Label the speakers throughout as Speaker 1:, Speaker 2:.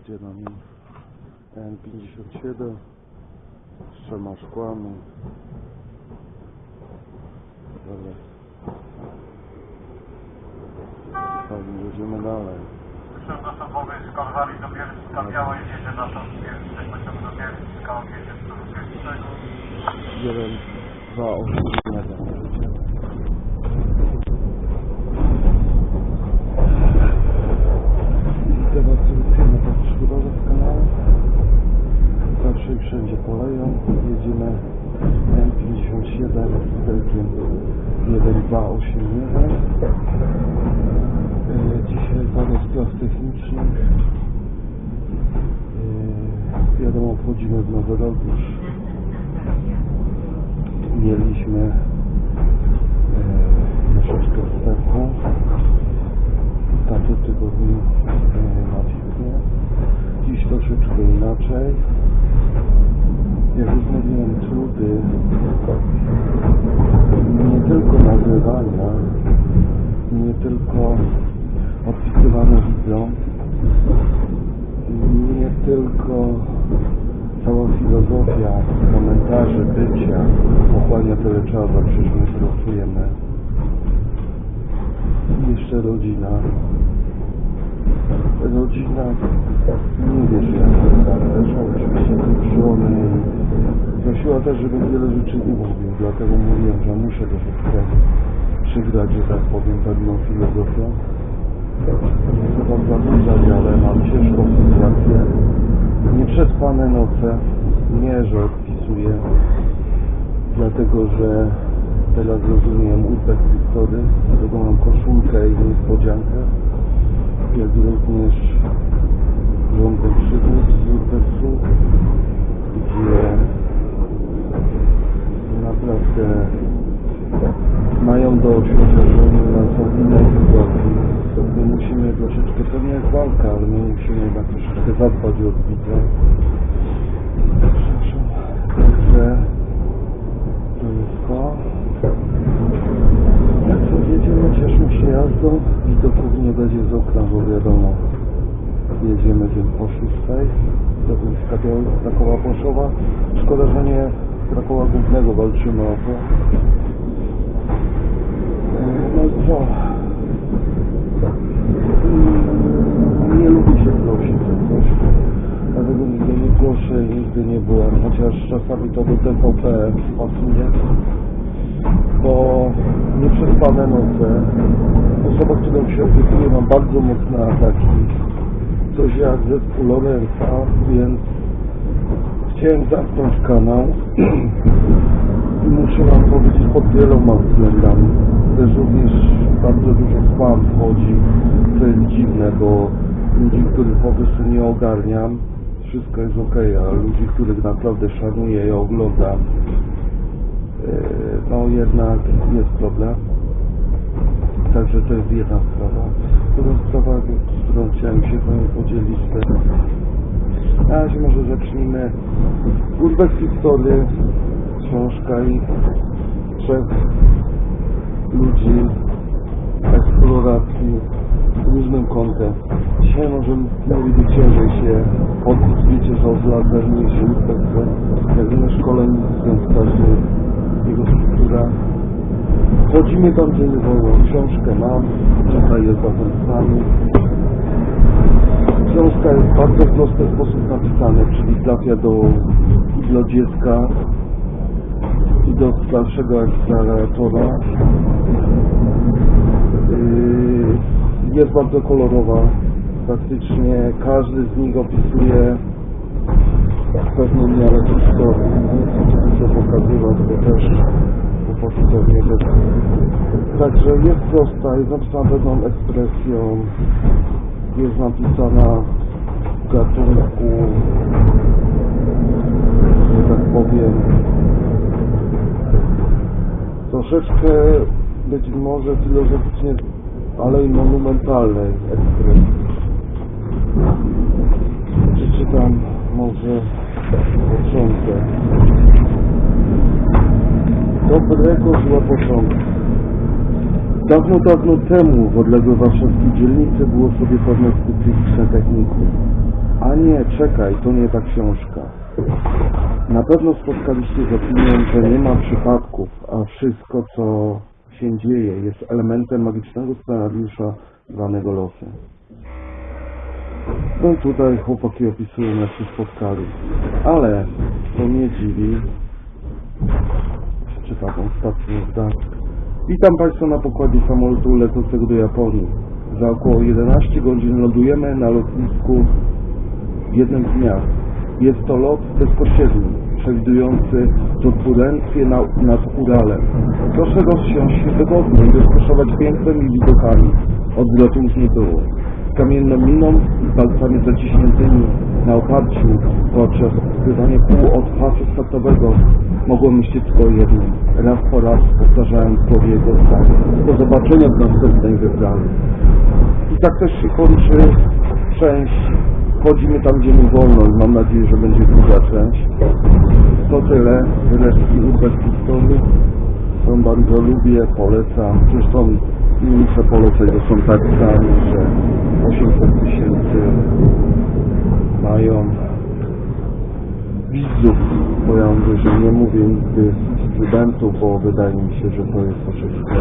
Speaker 1: jedzie na nim N57 z trzema szkłami. Dobra. Tak, jedziemy dalej.
Speaker 2: Pociąg osobowy z Korwali do Bielska Białej jedzie na tor pierwszy, pociąg do Bielska jedzie z pierwszego.
Speaker 1: 1, 2, 8, 1. Zobaczymy to przygodowe w kanale. Zawsze i wszędzie koleją. Jedziemy M57 z Belgiem 1281. E, Dzisiaj parę spraw technicznych. E, Wchodzimy w. Mieliśmy e, troszeczkę wstępu w tamtym tygodniu e, na filmie. Dziś troszeczkę inaczej. Jak już trudy nie tylko nagrywania, nie tylko odpisywane wideo, nie tylko filozofia komentarzy, bycia pochłania tyle czasu, przecież my pracujemy. I jeszcze rodzina. Rodzina nie wie, że jak zależy, oczywiście tej żony prosiła też, żebym wiele rzeczy nie mówił, dlatego mówiłem, że muszę troszeczkę przygrać, że tak powiem, pewną filozofią. Chcę wam zanudzać, ale mam ciężką sytuację. Nieprzespane noce. Nie, że odpisuję. Dlatego, że teraz rozumiem urbek Wiktory. Dlatego mam koszulkę i niespodziankę. Jak również rządzę przygód z urbexu, gdzie naprawdę mają do oświadczenia są inne sytuacje. My musimy troszeczkę, to nie jest walka, ale my musimy jednak troszeczkę zadbać o widza. Także to jest to. Jak co jedziemy, cieszmy się jazdą. Widoków nie będzie z okna, bo wiadomo, jedziemy dzień po szóstej. Do Górska Krakowa Poszowa. Szkoda, że nie Krakowa Głównego walczymy o to. E, No i co? Mm, Nie lubię się prosić o coś. Dlatego nigdy nie i nigdy nie byłem. Chociaż czasami to do TVP pasuje. Bo nieprzespane noce. Osoba, którą się opiekuję ma bardzo mocne ataki. Coś jak zespół Lorenza, więc chciałem zamknąć kanał. I muszę wam powiedzieć pod wieloma względami. Też również bardzo dużo spam wchodzi, co jest dziwne, bo ludzi, których po prostu nie ogarniam, wszystko jest ok, a ludzi, których naprawdę szanuję i oglądam, yy, no jednak jest problem. Także to jest jedna sprawa. Druga sprawa, z którą chciałem się wami podzielić, to na razie może zacznijmy. Urbek Historii, książka i trzech ludzi eksploracji różnym kątem. Dzisiaj może mówić ciężej się podbić, wiecie, że od lat pewniejszy Urbek, jak na szkolenicy, każdy jego struktura. Chodzimy tam, gdzie nie wolno. Książkę mam, tutaj jest razem z nami. Książka jest w bardzo prosty sposób napisana, czyli trafia do, dla dziecka i do starszego eksploratora. Jest bardzo kolorowa. Praktycznie każdy z nich opisuje pewną miarę historii. Nie chcę dużo pokazywać, bo też chłopaki pewnie też. Także jest prosta, jest napisana pewną ekspresją, jest napisana w gatunku, że tak powiem, troszeczkę być może filozoficznie, ale i monumentalnej ekspresji. Przeczytam może początek. Dobrego zła początku. Dawno, dawno temu w odległej warszawskiej dzielnicy było sobie pewne specyficzne technikum. A nie, czekaj, to nie ta książka. Na pewno spotkaliście z opinią, że nie ma przypadków, a wszystko, co się dzieje, jest elementem magicznego scenariusza zwanego losem. No tutaj chłopaki opisują, jak się spotkali. Ale to mnie dziwi. Przeczytam ostatni zdak. Witam Państwa na pokładzie samolotu lecącego do Japonii. Za około 11 godzin lądujemy na lotnisku w jednym z miast. Jest to lot bezpośredni, przewidujący turbulencje na, nad Uralem. Proszę rozsiąść się wygodnie i rozkoszować pięknem i widokami. Odwrotu już nie było. Z kamienną miną i palcami zaciśniętymi na oparciu podczas odkrywania kół od pasu startowego mogłem myśleć tylko jednym. Raz po raz powtarzając sobie jego stan. Do zobaczenia w następnej wyprawie. I tak też się kończy część. Wchodzimy tam, gdzie mi wolno i mam nadzieję, że będzie druga część. To tyle. Resztki Urbex Historii. Są bardzo lubię, polecam. Zresztą muszę polecać, bo są tak sami, że 800 tysięcy mają widzów, bo ja mówię, że nie mówię nigdy studentów, bo wydaje mi się, że to jest troszeczkę...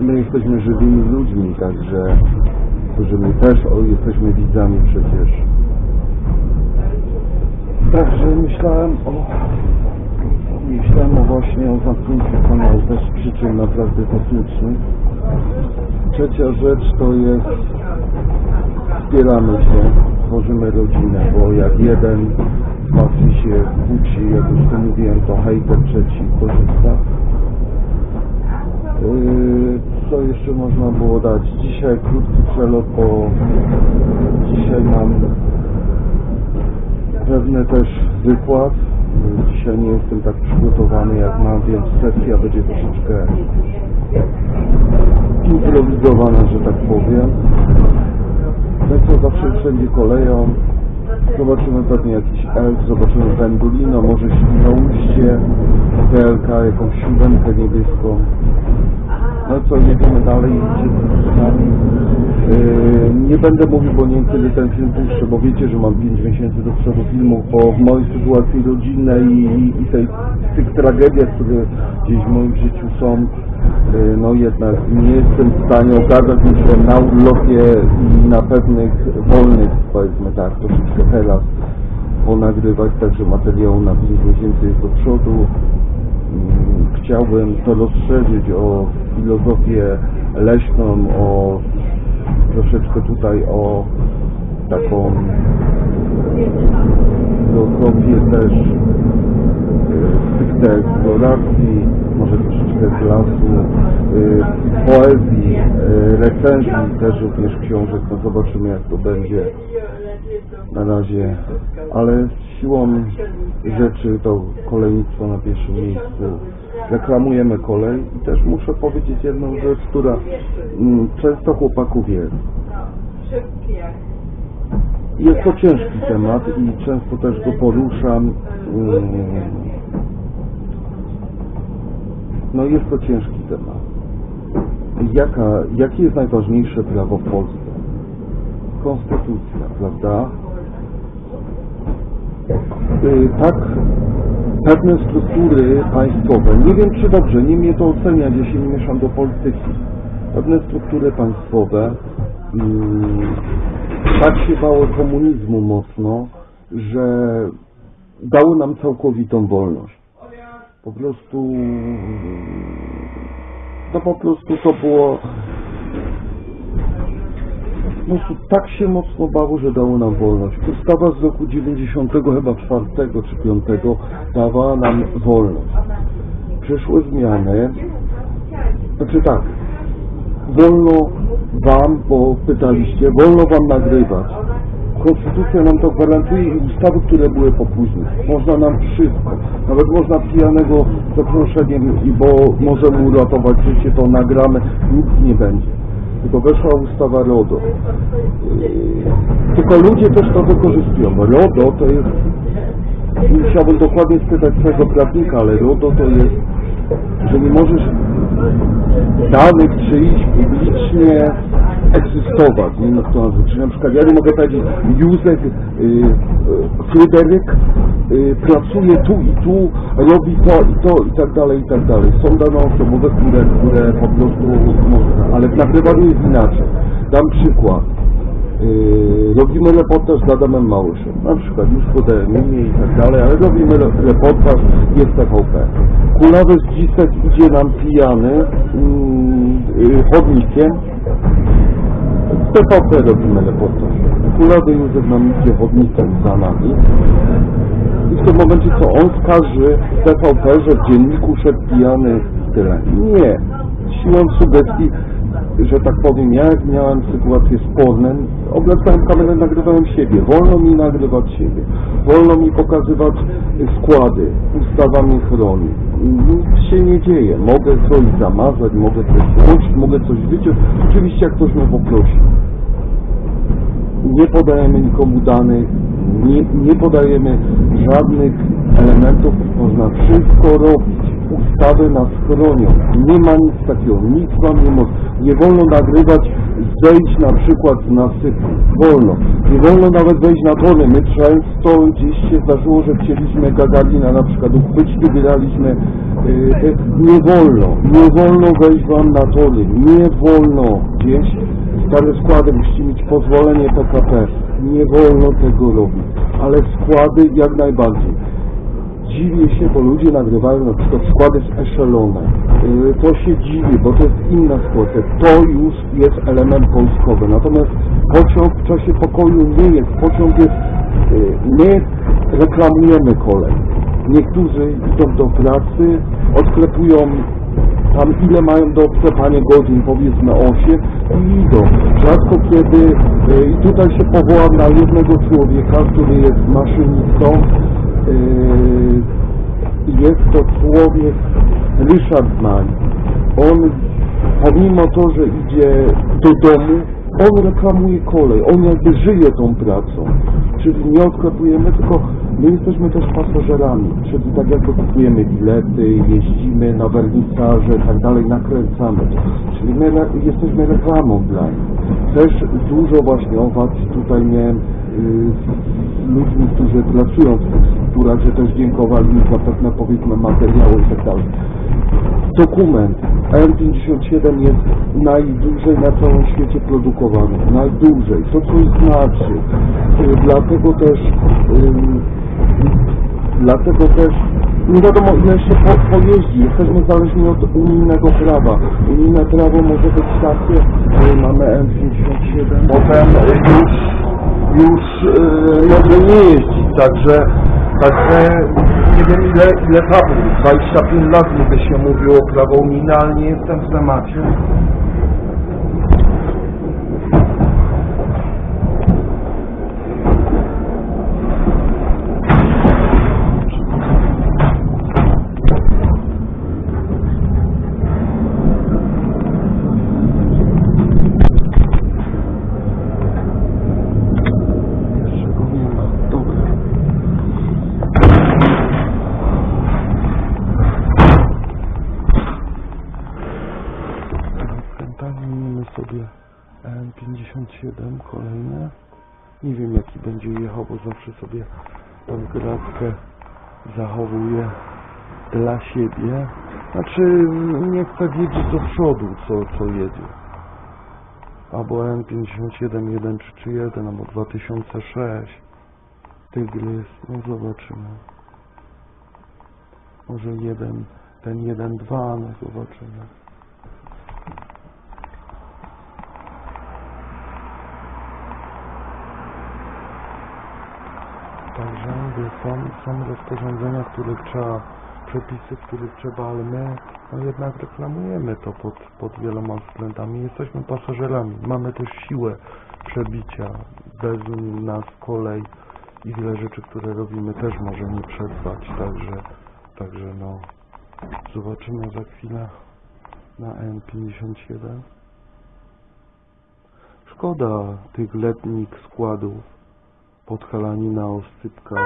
Speaker 1: My jesteśmy żywymi ludźmi, także którzy my też o, jesteśmy widzami przecież. Także myślałem o... Myślałem o właśnie o zamknięciu kanału też przyczyn naprawdę technicznych. Trzecia rzecz to jest wspieramy się, tworzymy rodzinę, bo jak jeden was się kłóci, jak już to mówiłem, to hejter trzeci korzysta. Yy, co jeszcze można było dać? Dzisiaj krótki przelot, bo dzisiaj mam pewne też wykład. Dzisiaj nie jestem tak przygotowany jak mam, więc sesja będzie troszeczkę improwizowana, że tak powiem. Lecą zawsze wszędzie koleją. Zobaczymy pewnie jakiś elf, zobaczymy pendulino, może Świnoujście, PLK, jakąś siódemkę niebieską. No co, jedziemy dalej. Yy, nie będę mówił, bo nie wiem ten film puszczę, bo wiecie, że mam 5 miesięcy do przodu filmów, bo w mojej sytuacji rodzinnej i, i, tej, tych tragediach, które gdzieś w moim życiu są, yy, no jednak nie jestem w stanie okazać się na urlopie i na pewnych wolnych, powiedzmy tak, troszeczkę teraz ponagrywać, także materiału na 5 miesięcy jest do przodu. Chciałbym to rozszerzyć o filozofię leśną, o troszeczkę tutaj o taką filozofię też y, stricte eksploracji, może troszeczkę z lasu, y, poezji, y, recenzji też również książek, no zobaczymy jak to będzie na razie, ale siłą rzeczy to kolejnictwo na pierwszym miejscu. Reklamujemy kolej i też muszę powiedzieć jedną rzecz, która mm, często chłopaków jest. Jest to ciężki temat i często też go poruszam. mm, No jest to ciężki temat. Jaka, jakie jest najważniejsze prawo w Polsce? Konstytucja, prawda? Y, tak, pewne struktury państwowe, nie wiem czy dobrze, nie mnie to oceniać, nie mieszam do polityki. Pewne struktury państwowe mm, tak się bały komunizmu mocno, że dały nam całkowitą wolność. Po prostu, no po prostu to było, po tak się mocno bało, że dało nam wolność. Ustawa z roku 90 chyba 4 czy 5 dawała nam wolność. Przyszły zmiany, znaczy tak, wolno wam, bo pytaliście, wolno wam nagrywać. Konstytucja nam to gwarantuje i ustawy, które były popóźnione. Można nam wszystko. Nawet można pijanego zaproszeniem, bo możemy uratować życie, to nagramy, nic nie będzie. Tylko weszła ustawa RODO. Tylko ludzie też to wykorzystują. RODO to jest, musiałbym dokładnie spytać swojego prawnika, ale RODO to jest, że nie możesz danych czyjś publicznie egzystować, nie wiem jak to nazwać. Czyli na przykład ja nie mogę powiedzieć Józef y, y, Fryderyk y, pracuje tu i tu, robi to i to i tak dalej i tak dalej. Są dane osobowe, które, które po prostu można, ale nagrywaniu jest inaczej. Dam przykład. Robimy reportaż z Adamem Małyszem, na przykład już podałem imię i tak dalej, ale robimy re- reportaż, jest TVP. Kulawy Zdzisek idzie nam pijany mm, chodnikiem, z TVP robimy reportaż. Kulawy Józef nam idzie chodnikiem za nami i w tym momencie co, on skarży TVP, że w dzienniku szedł pijany tyle. Nie. Siłą sugestii że tak powiem, ja jak miałem sytuacje sporne, obracałem kamerę, nagrywałem siebie. Wolno mi nagrywać siebie. Wolno mi pokazywać składy. Ustawa mnie chroni. Nic się nie dzieje. Mogę coś zamazać, mogę coś włączyć, mogę coś wyciąć. Oczywiście jak ktoś mnie poprosi. Nie podajemy nikomu danych, nie, nie podajemy żadnych elementów, można wszystko robić. Ustawy nas chronią. Nie ma nic takiego, nic wam nie może. Nie wolno nagrywać, zejść na przykład z nasypu. Wolno. Nie wolno nawet wejść na tory. My często gdzieś się zdarzyło, że chcieliśmy Gagalina na przykład uchwycić, wybieraliśmy. Yy, nie wolno. Nie wolno wejść wam na tory. Nie wolno gdzieś stare składy musicie mieć pozwolenie PKP. Nie wolno tego robić. Ale składy jak najbardziej. Dziwię się, bo ludzie nagrywają na przykład składy z Echelona. Yy, To się dziwię, bo to jest inna sytuacja. To już jest element wojskowy. Natomiast pociąg w czasie pokoju nie jest. Pociąg jest... yy, My reklamujemy kolej. Niektórzy idą do pracy, odklepują tam ile mają do odklepania godzin, powiedzmy 8 i idą. Rzadko kiedy, yy, i tutaj się powołam na jednego człowieka, który jest maszynistą, jest to człowiek Ryszard Mań. On pomimo to, że idzie do domu, on reklamuje kolej, on jakby żyje tą pracą. Czyli nie odklepujemy, tylko my jesteśmy też pasażerami, czyli tak jakby kupujemy bilety, jeździmy na wernisaże, tak dalej, nakręcamy. Czyli my jesteśmy reklamą dla nich. Też dużo właśnie owacji tutaj miałem yy, z ludźmi, którzy pracują w tych strukturach, że też dziękowali za pewne powiedzmy materiały i tak. Dokument M57 jest najdłużej na całym świecie produkowany. Najdłużej. To coś znaczy. Y, Dlatego też dlatego też nie wiadomo ile się po, pojeździ. Jesteśmy zależni od unijnego prawa. Unijne prawo może być takie, mamy M57. Potem już już y, może nie jeździć. Także Także nie wiem ile, ile fabryk, 25 lat niby się mówiło prawo unijne, ale nie jestem w temacie. Zachowuję dla siebie. Znaczy nie chcę wiedzieć do przodu co, co jedzie. Albo M57 131 albo 2006 Tygrys, no zobaczymy. Może jeden, ten 1.2, no zobaczymy. Także mówię, są, są rozporządzenia, których trzeba, przepisy, których trzeba, ale my no jednak reklamujemy to pod, pod wieloma względami. Jesteśmy pasażerami, mamy też siłę przebicia, bez nas kolej i wiele rzeczy, które robimy też może nie przetrwać, także, także no, zobaczymy za chwilę na N57. Szkoda tych letnich składów podhalanina, oscypka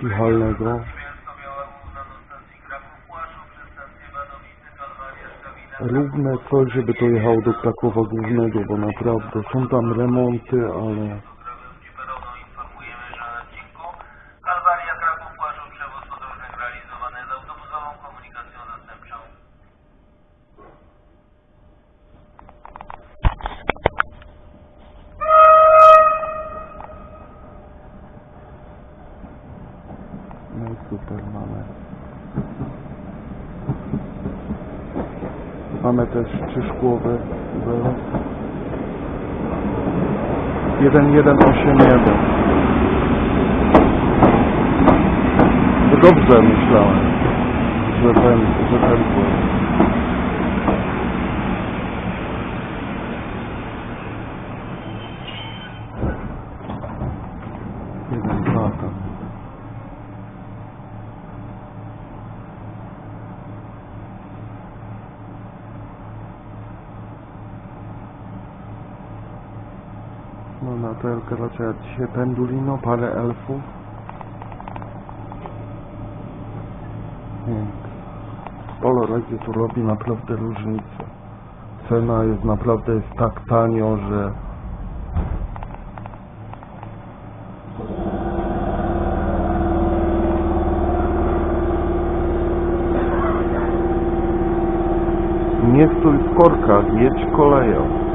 Speaker 1: i halnego.
Speaker 2: Miasto Białogórna do stacji Kraków Płaszów, przez stację Badowity, Kalwaria, Skawina
Speaker 1: Róbmy coś, żeby to jechało do Krakowa Głównego, bo naprawdę są tam remonty, ale
Speaker 3: Dziperową informujemy, że na odcinku Kalwaria Kraków Płaszów przewóz podróżnych realizowany z autobusową komunikacją zastępczą.
Speaker 1: no i super mamy. Mamy też czyszkłowy wylot. 1181. To dobrze myślałem, że ten, że ten płyn. Jeden, dwa tam. Na to raczej dzisiaj pendulino, parę elfów. Pięknie. Poloradzie tu robi naprawdę różnicę. Cena jest naprawdę jest tak tanio, że nie stój w korkach, jedź koleją.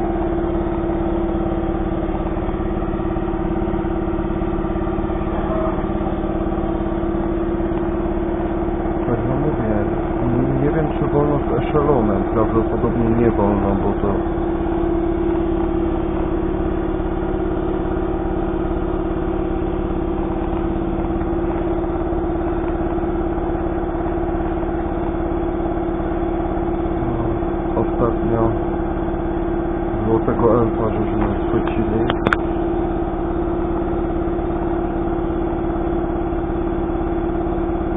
Speaker 1: Tak, no mówię, nie- nie wiem eszelonem, prawdopodobnie nie wolno, bo to... No, Ostatnio złotego elfa żeśmy schwycili.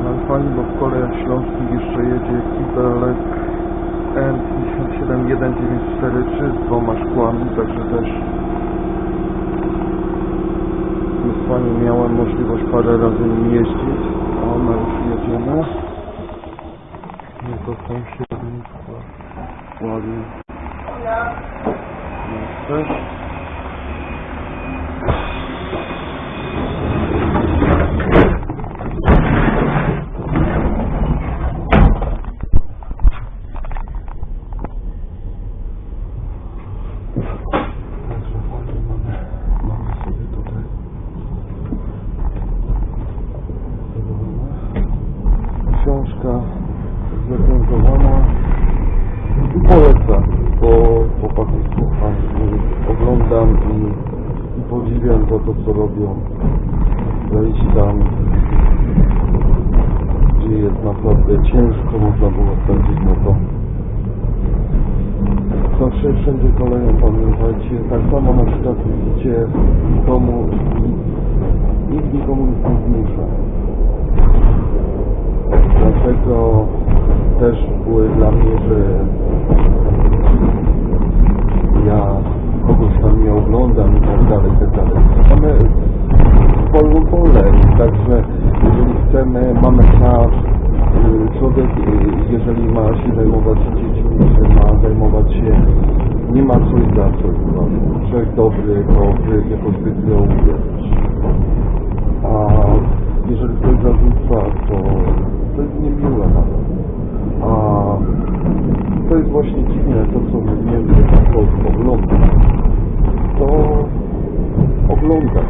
Speaker 1: No i fajnie, bo w kolejach śląskich jeszcze jedzie kibelek N57194 z dwoma szkłami, także też jest fajnie, miałem możliwość parę razy nim jeździć, a my już jedziemy. Nie to średni skład. Ładnie. Jesteś? Także fajnie mamy, mamy sobie tutaj książka zrecenzowana i polecam, bo chłopaków słucham i oglądam i, i podziwiam to, to co robią wejść tam gdzie jest naprawdę ciężko można było spędzić na to Zawsze wszędzie koleją pamiętajcie, tak samo na przykład widzicie w domu nikt nikomu nic nie zmusza. Dlatego też były dla mnie, że ja kogoś tam nie oglądam i tak dalej, i tak dalej. Mamy wolną wolę, także jeżeli chcemy, mamy czas, y, człowiek, y, jeżeli ma się zajmować dziećmi, że ma zajmować się, nie ma coś za coś. Człowiek dobry, dobry, jakoś by uwierzyć. A jeżeli ktoś zarzuca, to to jest niemiłe nawet. A to jest właśnie dziwne, to co mówiłem, że na to ogląda. To ogląda.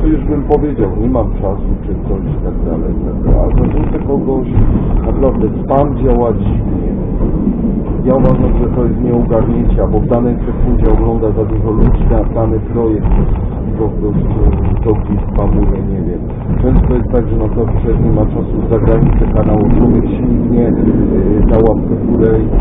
Speaker 1: To już bym powiedział, nie mam czasu czy coś tak dalej, tak dalej. A zarzucę kogoś, naprawdę spam działa dziwnie. Ja uważam, że to jest nieogarnięcia, bo w danej sekundzie ogląda za dużo ludzi na dany projekt i po prostu to gdzieś spamuje, nie wiem. Często jest tak, że na to przecież nie ma czasu z zagranicy kanału, człowiek śmignie yy, na łapkę w górę i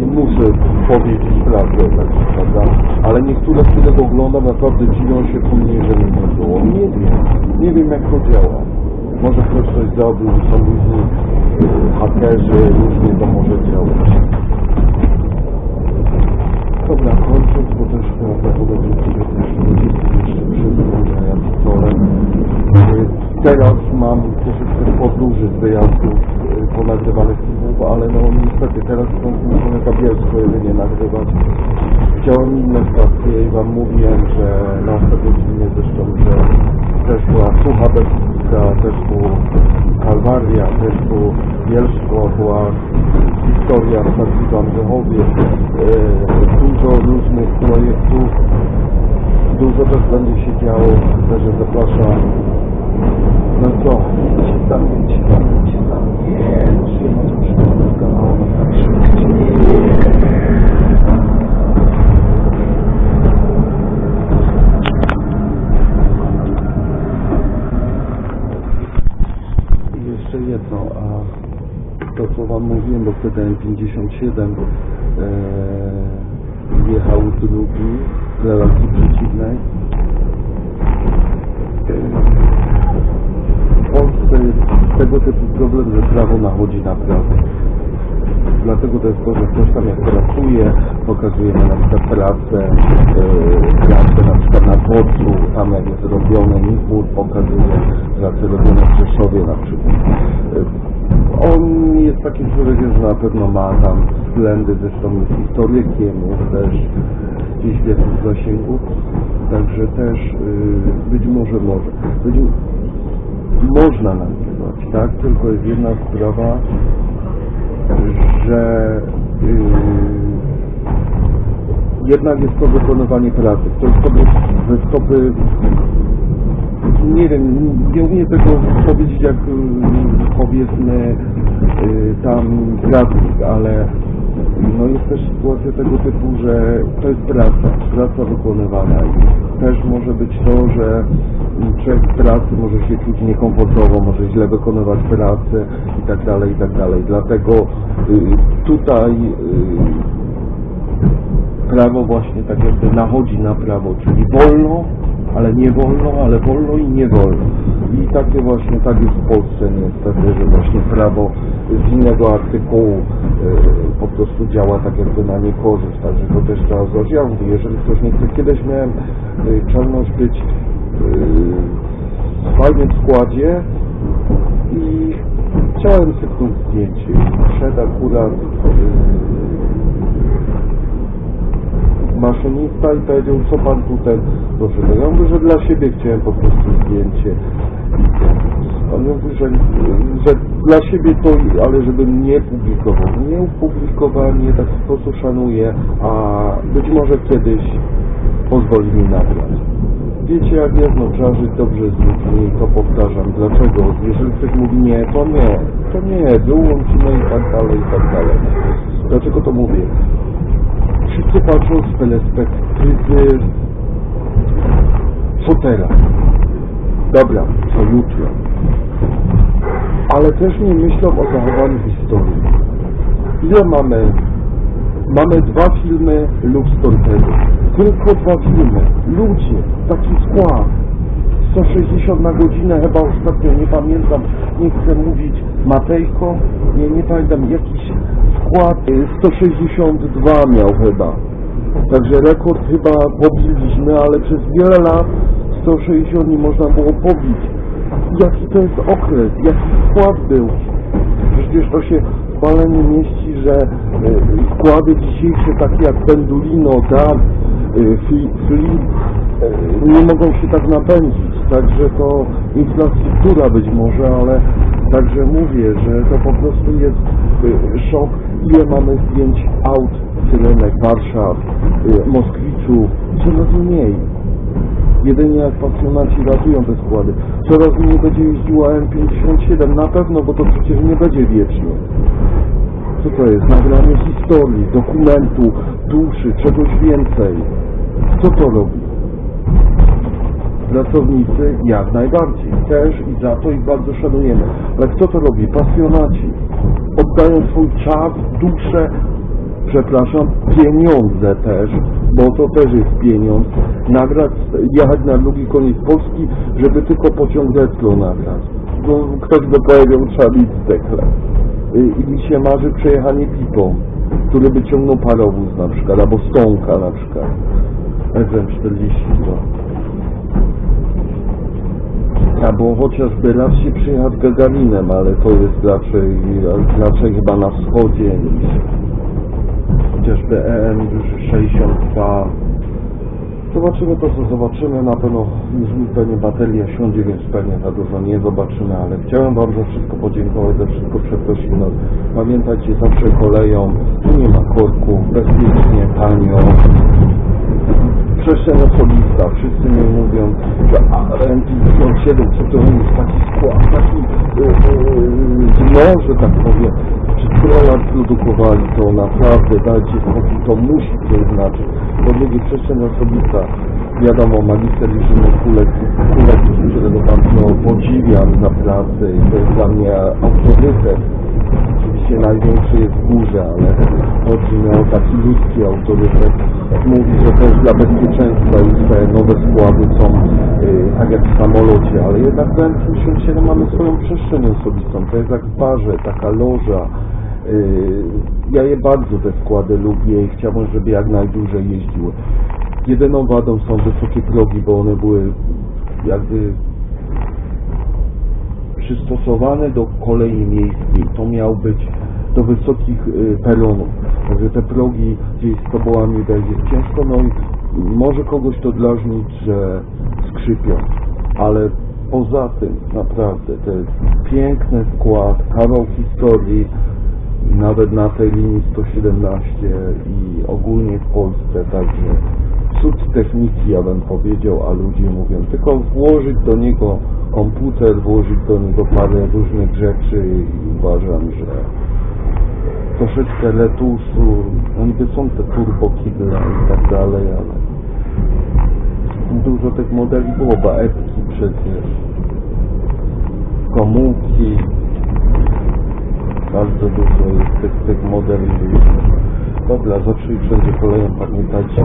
Speaker 1: nie muszę powiedzieć prawdę, tak prawda? Ale niektóre, które oglądam, naprawdę dziwią się później, że mnie nie było. Nie wiem, nie wiem jak to działa. Może ktoś coś zrobił, są y, hakerzy, różnie to może działać. Dobra, kończąc, bo też prawdopodobnie Teraz mam troszeczkę podróży z wyjazdów y, ponagrywanych filmów, ale no niestety teraz są po bielsku jedynie nagrywać. Chciałem inne stacje i wam mówiłem, że na ostatnim filmie zresztą, że też była Sucha Beskidzka, też był Kalwaria, też był Bielsko, była historia w e, dużo różnych projektów, dużo też będzie się działo, także zapraszam. No co tu przypadku kanału na tak szybko. I jeszcze jedno, a to co wam mówiłem, bo wtedy M57 e, jechał drugi z relacji przeciwnej. E, w Polsce jest tego typu problem, że prawo nachodzi na prawo. Dlatego to jest to, że ktoś tam jak pracuje, pokazujemy na przykład pracę, yy, pracę na przykład na dworcu, tam jak jest robione Nipur, pokazuje pracę robione w Rzeszowie na przykład. Yy, on jest takim człowiekiem, że na pewno ma tam względy, zresztą jest historykiem, też gdzieś w jakimś zasięgu, także też yy, być może może. Być, można nagrywać, tak? Tylko jest jedna sprawa, że yy, jednak jest to wykonywanie pracy. To jest to, to nie wiem, nie umiem tego powiedzieć jak yy, powiedzmy yy, tam prawnik, ale no jest też sytuacja tego typu, że to jest praca, praca wykonywana i też może być to, że człowiek pracy może się czuć niekomfortowo, może źle wykonywać pracę i tak dalej, i tak dalej. Dlatego y, tutaj y, prawo właśnie tak jakby nachodzi na prawo, czyli wolno, ale nie wolno, ale wolno i nie wolno. I takie właśnie, tak jest w Polsce niestety, że właśnie prawo z innego artykułu y, po prostu działa tak jakby na niekorzyść, także to też trzeba zrobić. Ja mówię, jeżeli ktoś nie chce, kiedyś miałem y, czelność być y, w fajnym składzie i chciałem cyknąć zdjęcie. Przed akurat maszynista i powiedział, co pan tutaj proszę. Ja mówię, że dla siebie chciałem po prostu zdjęcie. On mówi, że, że dla siebie to, ale żebym nie publikował. Nie upublikowałem, nie tak po prostu szanuję, a być może kiedyś pozwoli mi nagrać. Wiecie jak jest, no trzeba żyć dobrze z ludźmi to powtarzam. Dlaczego? Jeżeli ktoś mówi nie, to nie, to nie, wyłączymy i tak dalej, i tak dalej. Dlaczego to mówię? Wszyscy patrzą z perspektywy co teraz? Dobra, co jutro? Ale też nie myślą o zachowaniu historii. Ile mamy? Mamy dwa filmy Lux Torpedo. Tylko dwa filmy. Ludzie, taki skład. 160 na godzinę, chyba ostatnio, nie pamiętam, nie chcę mówić, Matejko, nie, nie pamiętam, jakiś skład y, 162 miał chyba. Także rekord chyba pobiliśmy, ale przez wiele lat 160 nie można było pobić. Jaki to jest okres, jaki skład był. Przecież to się w balenie mieści, że e, składy dzisiejsze, takie jak Pendulino, DAF, e, Fi- Flip, e, nie mogą się tak napędzić. Także to infrastruktura być może, ale także mówię, że to po prostu jest szok, ile mamy zdjęć aut, Syrenek, Warszaw, e, Moskwiczów, coraz mniej. Jedynie jak pasjonaci ratują te składy. Coraz mniej będzie jeździła M57, na pewno, bo to przecież nie będzie wiecznie. Co to jest? Nagranie historii, dokumentu, duszy, czegoś więcej. Co to robi? Pracownicy jak najbardziej. Też i za to ich bardzo szanujemy. Ale kto to robi? Pasjonaci. Oddają swój czas, duszę, przepraszam, pieniądze też, bo to też jest pieniądz, nagrać, jechać na drugi koniec Polski, żeby tylko pociąg Zeclo nagrać. No, ktoś by powiedział, trzeba mieć zdekle. Y, I mi się marzy przejechanie pipą, który by ciągnął parowóz na przykład, albo stonka na przykład. SM42. Albo chociażby raz się przyjechać Gagarinem, ale to jest raczej, raczej chyba na wschodzie niż chociażby EM62. Zobaczymy to, co zobaczymy. Na pewno już mi pewnie bateria siądzie, więc pewnie za dużo nie zobaczymy, ale chciałem Wam za wszystko podziękować, za wszystko przeprosić. No, pamiętajcie, zawsze koleją, tu nie ma korku, bezpiecznie, tanio. Przestrzeń osobista. Wszyscy mi mówią, że RMP-57, co to jest taki skład, taki yy, dno, że tak powiem. Czy Trollard produkowali to naprawdę, dajcie spokój, to musi coś znaczyć. Po drugie, przestrzeń osobista. Wiadomo, magister Jerzyny Kulek, Kulek, którego bardzo podziwiam za pracę i to jest dla mnie autorytet oczywiście największy jest w górze, ale chodzi mi o taki ludzki autorytet. Mówi, że też dla bezpieczeństwa już te nowe składy są y, tak jak w samolocie, ale jednak w M57 mamy swoją przestrzeń osobistą. To jest jak w barze, taka loża. Y, ja je bardzo te składy lubię i chciałbym, żeby jak najdłużej jeździły. Jedyną wadą są wysokie progi, bo one były jakby przystosowane do kolei miejskiej. To miał być do wysokich y, peronów. Także te progi gdzieś z tobołami będzie ciężko, no i może kogoś to drażnić, że skrzypią, ale poza tym naprawdę to jest piękny skład, kawał historii, nawet na tej linii 117 i ogólnie w Polsce, także techniki, ja bym powiedział, a ludzie mówią, tylko włożyć do niego komputer, włożyć do niego parę różnych rzeczy i uważam, że troszeczkę letusu, no niby są te turbo kidle i tak dalej, ale dużo tych modeli było, baetki przecież, komórki, bardzo dużo jest tych, tych modeli. Dobra, zawsze i wszędzie koleją, pamiętajcie,